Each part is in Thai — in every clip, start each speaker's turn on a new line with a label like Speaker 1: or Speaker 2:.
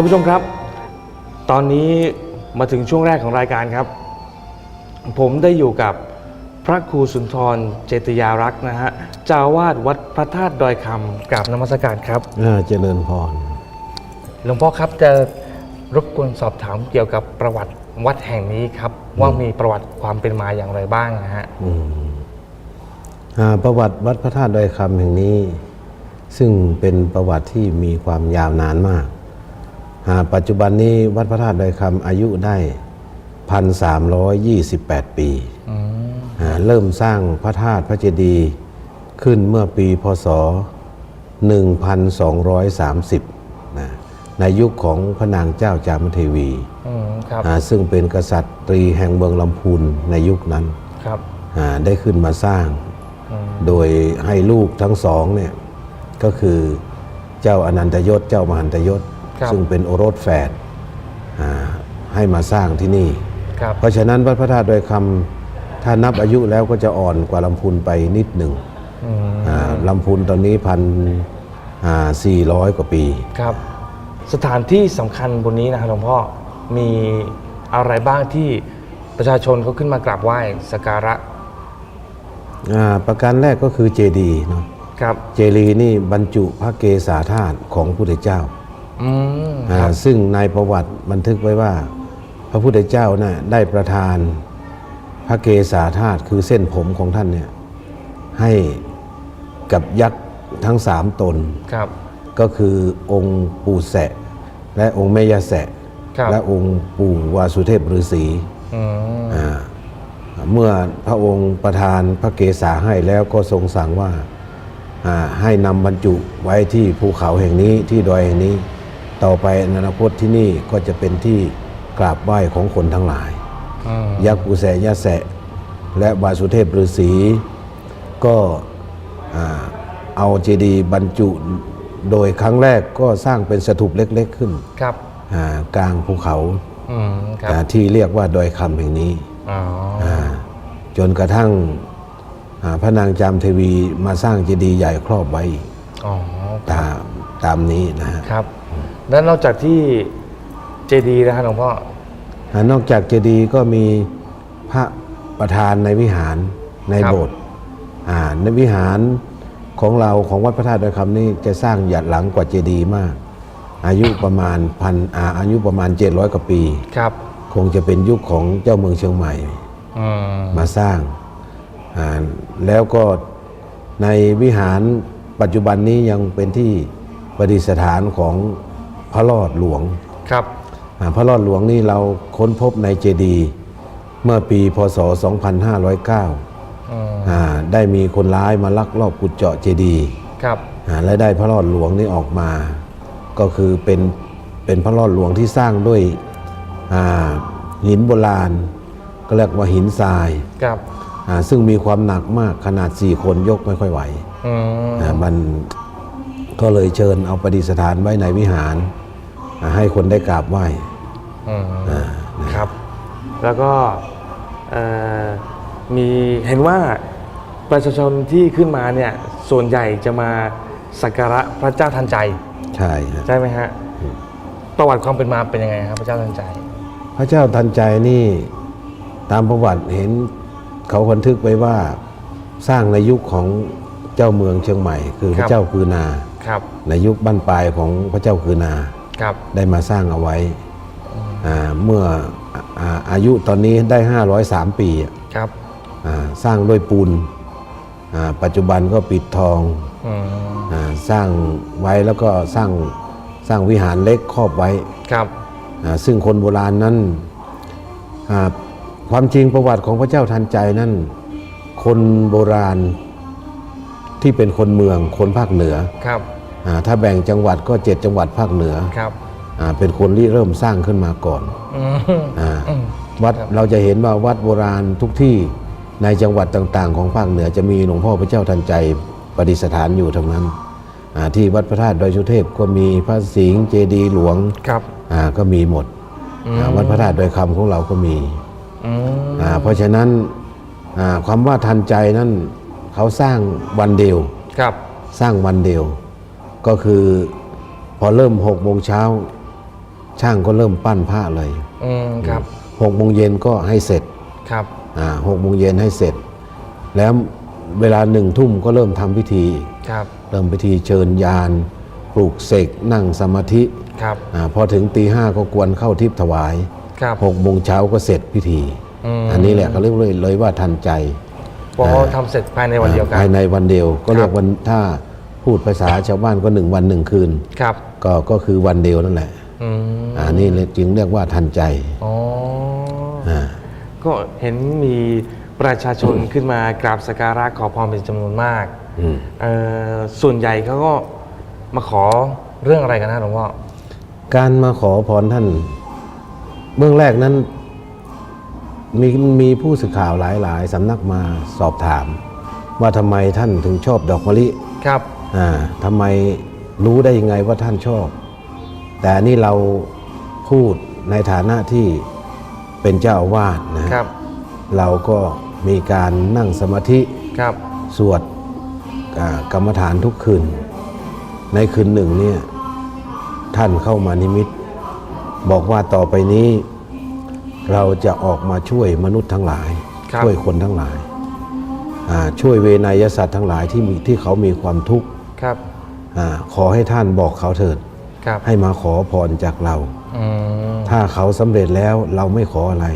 Speaker 1: ท่านผู้ชมครับ ตอนนี้มาถึงช่วงแรกของรายการครับ ผมได้อยู่กับพระครูสุนทรเจติยารักษ์นะฮะเจ้าอาวาดวัดพระธาตุดอยคำกราบนมัสการครับ
Speaker 2: อ่าเจริญพร
Speaker 1: หลวงพ่อครับจะรบกวนสอบถามเกี่ยวกับประวัติวัดแห่งนี้ครับ ว่ามีประวัติความเป็นมาอย่างไรบ้างนะฮะ
Speaker 2: อืมอ่าประวัติวัดพระธาตุดอยคำแห่งนี้ ซึ่งเป็นประวัติที่มีความยาวนานมากอ่า ปัจจุบันนี้วัดพระธาตุดอยคำอายุได้ 1,328 ปี
Speaker 1: อืม
Speaker 2: อ่าเริ่มสร้างพระธาตุพระเจดีย์ขึ้นเมื่อปีพศ 1230นะในยุคของพระนางเจ้าจามเทวี
Speaker 1: อืมครับ
Speaker 2: อ่าซึ่งเป็นกษัตริย์แห่งเมืองลำพูนในยุคนั้น
Speaker 1: ครับ
Speaker 2: อ่าได้ขึ้นมาสร้าง
Speaker 1: อืม
Speaker 2: โดยให้ลูกทั้งสองเนี่ยก็คือเจ้าอนันตยศเจ้ามหันตยศ
Speaker 1: ครับ
Speaker 2: ซึ่งเป็นโอรสแฝดอ่าให้มาสร้างที่นี่
Speaker 1: ครับ
Speaker 2: เพราะฉะนั้นวัดพระธาตุดอยคำถ้านับอายุแล้วก็จะอ่อนกว่าลำพูนไปนิดหนึ่ง
Speaker 1: อืม
Speaker 2: อ่าลำพูนตอนนี้พันสี่ร้อยกว่าปี
Speaker 1: ครับ สถานที่สำคัญบนนี้นะครับหลวงพ่อมีอะไรบ้างที่ประชาชนเขาขึ้นมากราบไหว้สักการะ
Speaker 2: อ่าประการแรกก็คือเจดีย์เนาะ
Speaker 1: ครับ
Speaker 2: เจดีย์นี่บรรจุพระเกศาธาตุของพระพุทธเจ้า
Speaker 1: อืม
Speaker 2: อ่า
Speaker 1: ครับ
Speaker 2: ซึ่งในประวัติบันทึกไว้ว่า พระพุทธเจ้าน่ะได้ประทานพระเกศาธาตุคือเส้นผมของท่านเนี่ยให้กับยักษ์ทั้งสามตน
Speaker 1: ครับ
Speaker 2: ก็คือองค์ปู่แสะ และองค์แม่ยาแสะ
Speaker 1: ครับ
Speaker 2: และองค์ปู่วาสุเทพฤาษี
Speaker 1: อืม
Speaker 2: อ่าเมื่อพระองค์ประทานพระเกศาให้แล้วก็ทรงสั่งว่าอ่าให้นำบรรจุไว้ที่ภูเขาแห่งนี้ที่ดอยแห่งนี้ ต่อไปในอนาคตที่นี่ก็จะเป็นที่กราบไหว้ของคนทั้งหลาย
Speaker 1: อืม
Speaker 2: ยักษ์ปูแสยะแสะ และวาสุเทพฤาษีก็อ่าเอาเจดีย์บรรจุโดยครั้งแรกก็สร้างเป็นสถูปเล็ก ๆ ขึ้น
Speaker 1: ครับ
Speaker 2: อ่ากลางภูเขา
Speaker 1: อืมครับ
Speaker 2: อ่าที่เรียกว่าดอยคำแห่งนี้
Speaker 1: อ๋อ
Speaker 2: อ่าจนกระทั่งอ่าพระนางจามเทวีมาสร้างเจดีย์ใหญ่ครอบไว้อีก
Speaker 1: อ๋อ
Speaker 2: ตามตามนี้นะฮะ
Speaker 1: ครับ แล้วนอกจากที่เจดีย์นะครับหลวงพ่อ
Speaker 2: อ่านอกจากเจดีย์ก็มีพระประธานในวิหารใน
Speaker 1: ครับ
Speaker 2: โบสถ์อ่าในวิหารของเราของวัดพระธาตุดอยคำนี้จะสร้างหยัดหลังกว่าเจดีย์มาก อายุประมาณพันอาอายุประมาณ 700 กว่าปี
Speaker 1: ครับ
Speaker 2: คงจะเป็นยุคของเจ้าเมืองเชียงใหม่
Speaker 1: อืม
Speaker 2: มาสร้างอ่าแล้วก็ในวิหารปัจจุบันนี้ยังเป็นที่ ประดิษฐานของพระรอดหลวง
Speaker 1: ครับ
Speaker 2: อ่าพระรอดหลวงนี่เราค้นพบในเจดีย์เมื่อปีพศ 2509
Speaker 1: อืม
Speaker 2: อ่าได้มีคนร้ายมาลักลอบขุดเจาะเจดีย์
Speaker 1: ครับ
Speaker 2: อ่าและได้พระรอดหลวงนี่ออกมา ก็คือเป็นเป็นพระรอดหลวงที่สร้างด้วยอ่าหินโบราณ ก็เรียกว่าหินทราย
Speaker 1: ครับ
Speaker 2: อ่าซึ่งมีความหนักมากขนาด 4 คนยกไม่ค่อยไหว
Speaker 1: อืม
Speaker 2: อ่ามัน ก็เลยเชิญเอาประดิษฐานไว้ในวิหารอ่าให้คนได้กราบไหว้
Speaker 1: อืม
Speaker 2: อ่า
Speaker 1: ครับ แล้วก็เอ่อมีเห็นว่าประชาชนที่ขึ้นมาเนี่ยส่วนใหญ่จะมาสักการะพระเจ้าทันใจ
Speaker 2: ใช่ฮะ
Speaker 1: ใช่ไหมฮะประวัติความเป็นมาเป็นยังไงครับพระเจ้าทันใจ
Speaker 2: พระเจ้าทันใจนี่ตามประวัติเห็นเขาบันทึกไว้ว่าสร้างในยุคของเจ้าเมืองเชียงใหม่ คือพ
Speaker 1: ครั
Speaker 2: ระ
Speaker 1: บ
Speaker 2: เจ้าคือนา
Speaker 1: ครับ
Speaker 2: ในยุคบ้านปลายของพระเจ้าคือนา
Speaker 1: ครับ
Speaker 2: ได้มาสร้างเอาไว้อ่าเมื่ออ่าอายุตอนนี้ได้ 503 ปีอะ
Speaker 1: ครับ
Speaker 2: อ่าสร้างด้วยปูนอ่าปัจจุบันก็ปิดทอง
Speaker 1: อืม
Speaker 2: อาสร้างไว้แล้วก็สร้างสร้างวิหารเล็กครอบไว้
Speaker 1: ครับ
Speaker 2: อ่าซึ่งคนโบราณนั้นอ่าความจริงประวัติของพระเจ้าทันใจนั้น คนโบราณ ที่เป็นคนเมืองคนภาคเหนือ
Speaker 1: ครับ
Speaker 2: อาถ้าแบ่งจังหวัดก็เจ็ดจังหวัดภาคเหนือ
Speaker 1: ครับ
Speaker 2: อาเป็นคนที่เริ่มสร้างขึ้นมาก่อน
Speaker 1: อืม
Speaker 2: อา
Speaker 1: อืม
Speaker 2: วัด
Speaker 1: ครับ
Speaker 2: เราจะเห็นว่าวัดโบราณทุกที่ในจังหวัดต่าง ๆ ของภาคเหนือจะมีหลวงพ่อพระเจ้าทันใจประดิษฐานอยู่ทั้งนั้นอ่าที่วัดพระธาตุดอยสุเทพก็มีพระสิงห์เจดีย์หลวง
Speaker 1: ครับ
Speaker 2: อ่าก็มีหมด
Speaker 1: อืม
Speaker 2: อ่าวัดพระธาตุดอยคำของเราก็มี
Speaker 1: อืม
Speaker 2: อ่าเพราะฉะนั้นอ่าความว่าทันใจนั้น เขาสร้างวันเดียว
Speaker 1: ครับ
Speaker 2: สร้างวันเดียว ก็คือพอเริ่มหกโมงเช้า ช่างก็เริ่มปั้นผ้าเลย
Speaker 1: อืมครับ
Speaker 2: หกโมงเย็นก็ให้เสร็จ
Speaker 1: ครับ
Speaker 2: อ่าหกโมงเย็นให้เสร็จ แล้วเวลาหนึ่งทุ่มก็เริ่มทำพิธี
Speaker 1: ครับ
Speaker 2: เริ่มพิธีเชิญยานปลูกเสกนั่งสมาธิ
Speaker 1: ครับ
Speaker 2: อาพอถึงตีห้าก็กวนเข้าทิพย์ถวาย
Speaker 1: ครับ
Speaker 2: หกโมงเช้าก็เสร็จพิธี
Speaker 1: อืม
Speaker 2: อันนี้แหละเขาเรียกเลยเลยว่าทันใจ
Speaker 1: พอทำเสร็จภายในวันเดียวกัน
Speaker 2: ภายในวันเดียวก็เรีย
Speaker 1: ค
Speaker 2: ก
Speaker 1: รับ
Speaker 2: วันถ้าพูดภาษาชาวบ้านก็หนึ่งวันหนึ่งคืน
Speaker 1: ครับ
Speaker 2: ก็ก็คือวันเดียวนั่นแหละ
Speaker 1: อืม
Speaker 2: อันนี้เลยจึงเรียกว่าทันใจ
Speaker 1: อ๋อ
Speaker 2: อ่า
Speaker 1: ก็เห็นมีประชาชนขึ้นมากราบสักการะขอพรเป็นจำนวนมาก
Speaker 2: อืม
Speaker 1: เอ่อส่วนใหญ่เขาก็มาขอเรื่องอะไรกันนะหลวงพ่อ
Speaker 2: การมาขอพรท่าน เบื้องแรกนั้น มีมีผู้สื่อข่าวหลาย ๆสำนักมาสอบถาม ว่าทำไมท่านถึงชอบดอกมะลิ
Speaker 1: ครับ
Speaker 2: อ่าทำไมรู้ได้ยังไงว่าท่านชอบ แต่อันนี่เราพูดในฐานะที่เป็นเจ้าอาวาสนะฮะ
Speaker 1: ครับ
Speaker 2: เราก็มีการนั่งสมาธิ
Speaker 1: ครับ
Speaker 2: สวดอ่ากรรมฐานทุกคืน ในคืนหนึ่งเนี่ยท่านเข้ามานิมิต บอกว่าต่อไปนี้ เราจะออกมาช่วยมนุษย์ทั้งหลาย
Speaker 1: ครับ
Speaker 2: ช่วยคนทั้งหลายอ่าช่วยเวนยสัตว์ทั้งหลายที่มีที่เขามีความทุกข์
Speaker 1: ครับ
Speaker 2: อาขอให้ท่านบอกเขาเถิด
Speaker 1: ครับ
Speaker 2: ให้มาขอพรจากเรา
Speaker 1: อืม
Speaker 2: ถ้าเขาสำเร็จแล้วเราไม่ขออะไร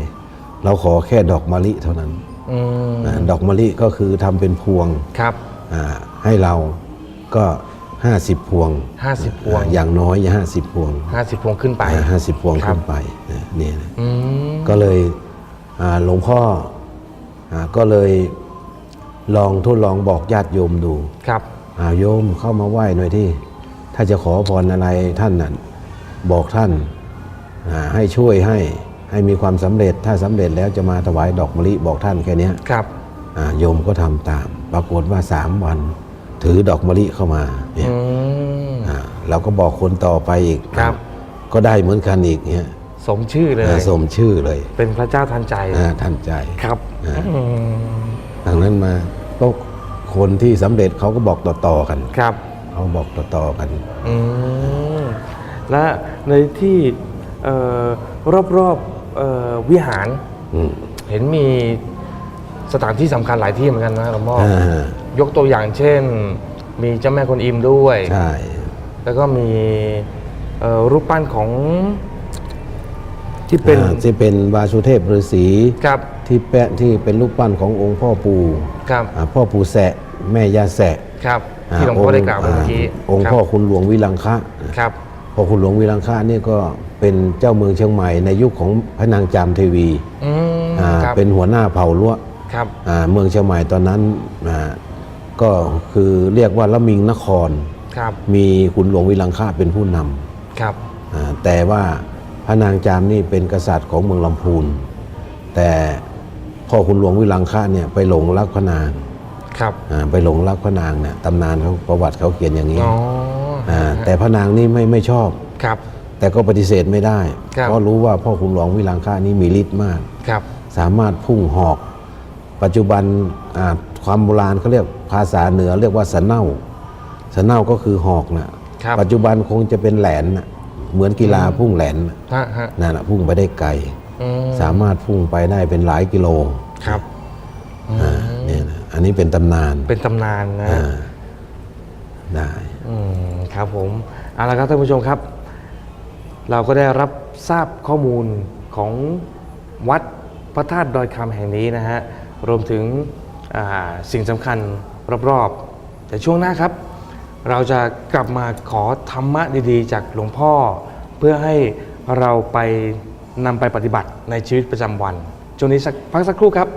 Speaker 2: เราขอแค่ดอกมะลิเท่านั้น
Speaker 1: อืม
Speaker 2: อ่าดอกมะลิก็คือทำเป็นพวง
Speaker 1: ครับ
Speaker 2: อ่าให้เราก็ 50 พวง
Speaker 1: ห้าสิบพวง
Speaker 2: อ่าอย่างน้อยห้าสิบพวง
Speaker 1: ห้าสิบพวงขึ้นไป
Speaker 2: ห้าสิบพวง
Speaker 1: ครับ
Speaker 2: ขึ้นไปนะนี่นะ
Speaker 1: อืม
Speaker 2: ก็เลยอ่าหลวงพ่ออาก็เลยลองทดลองบอกญาติโยมดู
Speaker 1: ครับ
Speaker 2: อาโยมเข้ามาไหว้หน่อยที่ ถ้าจะขอพรอะไรท่านน่ะบอกท่านอ่าให้ช่วยให้ให้มีความสำเร็จถ้าสำเร็จแล้วจะมาถวายดอกมะลิบอกท่านแค่เนี้ย
Speaker 1: ครับ
Speaker 2: อ่าโยมก็ทำตาม ปรากฏว่าสามวัน ถือดอกมะลิเข้ามาเนี่ย
Speaker 1: อืม
Speaker 2: อ่าเราก็บอกคนต่อไปอีก
Speaker 1: ครับ
Speaker 2: ก็ได้เหมือนกันอีกเนี่ย
Speaker 1: สมชื่อเลย
Speaker 2: อ่าสมชื่อเลย
Speaker 1: เป็นพระเจ้าทันใจ
Speaker 2: อ่าท่านใจ
Speaker 1: ครับ
Speaker 2: อ่า
Speaker 1: อืม
Speaker 2: ทางนั้นมาก็คนที่สำเร็จเขาก็บอกต่อๆกัน
Speaker 1: ครับ
Speaker 2: เขาบอกต่อๆกัน
Speaker 1: อืมและในที่เอ่อรอบๆเอ่อวิหาร
Speaker 2: อืม
Speaker 1: เห็นมีสถานที่สำคัญหลายที่เหมือนกันนะหลวงพ่อ
Speaker 2: อ่า
Speaker 1: ยกตัวอย่างเช่น มีเจ้าแม่กวนอิมด้วย
Speaker 2: ใช่
Speaker 1: แล้วก็มีเอ่อรูปปั้นของที่เป็น
Speaker 2: อ่าที่เป็นวาสุเทพฤาษี
Speaker 1: ครับ
Speaker 2: ที่แปะที่เป็นรูปปั้นขององค์พ่อปู่
Speaker 1: ครับ
Speaker 2: อ่าพ่อปู่แสะแม่ย่าแสะ
Speaker 1: ครับ ที่หลวงพ่อได้กล่าวไปเมื่อกี้า
Speaker 2: องค์
Speaker 1: ครับ
Speaker 2: พ่อคุณหลวงวิลังคะ
Speaker 1: ครับ
Speaker 2: พ่อคุณหลวงวิลังคะนี่ก็เป็นเจ้าเมืองเชียงใหม่ในยุคของพระนางจามเทวี
Speaker 1: อืม
Speaker 2: อ่า
Speaker 1: ครับ
Speaker 2: เป็นหัวหน้าเผ่าล้ว
Speaker 1: ครับ
Speaker 2: อ่าเมืองเชียงใหม่ตอนนั้นอ่า ก็คือเรียกว่าละมิงนคร
Speaker 1: ครับ
Speaker 2: มีคุณหลวงวิลังคะเป็นผู้นำ
Speaker 1: ครับ
Speaker 2: อ่าแต่ว่าพระนางจามนี่เป็นกษัตริย์ของเมืองลำพูน แต่พ่อคุณหลวงวิลังคะเนี่ยไปหลงรักพระนาง
Speaker 1: ครับ
Speaker 2: อ่าไปหลงรักพระนางเนี่ยตำนานเขาประวัติเขาเขียนอย่างนี้
Speaker 1: อ๋ออา
Speaker 2: แต่พระนางนี่ไม่ไม่ชอบ
Speaker 1: ครับ
Speaker 2: แต่ก็ปฏิเสธไม่ได้
Speaker 1: ครับ
Speaker 2: เพราะรู้ว่าพ่อคุณหลวงวิลังคะนี่มีฤทธิ์มาก
Speaker 1: ครับ
Speaker 2: สามารถพุ่งหอก ปัจจุบันอ่า ความโบราณเขาเรียกภาษาเหนือเรียกว่าสะเน่าสะเน่าก็คือหอกนะครับปัจจุบันคงจะเป็นแหลนน่ะเหมือนกีฬาพุ่งแหลนน่ะ
Speaker 1: ฮะฮะ
Speaker 2: นั่นน่ะพุ่งไปได้ไกล
Speaker 1: อืม
Speaker 2: สามารถพุ่งไปได้เป็นหลายกิโล
Speaker 1: ครับ
Speaker 2: อ่าเนี่ยนะอันนี้เป็นตำนาน
Speaker 1: เป็นตำนานนะ
Speaker 2: อ่าได้
Speaker 1: อืมครับผมเอาละครับท่านผู้ชมครับ เราก็ได้รับทราบข้อมูลของวัดพระธาตุดอยคำแห่งนี้นะฮะรวมถึงอ่า สิ่งสำคัญรอบๆ แต่ช่วงหน้าครับ เราจะกลับมาขอธรรมะดีๆ จากหลวงพ่อ เพื่อให้เราไปนำไปปฏิบัติในชีวิตประจำวันช่วงนี้สักพักสักครู่ครับ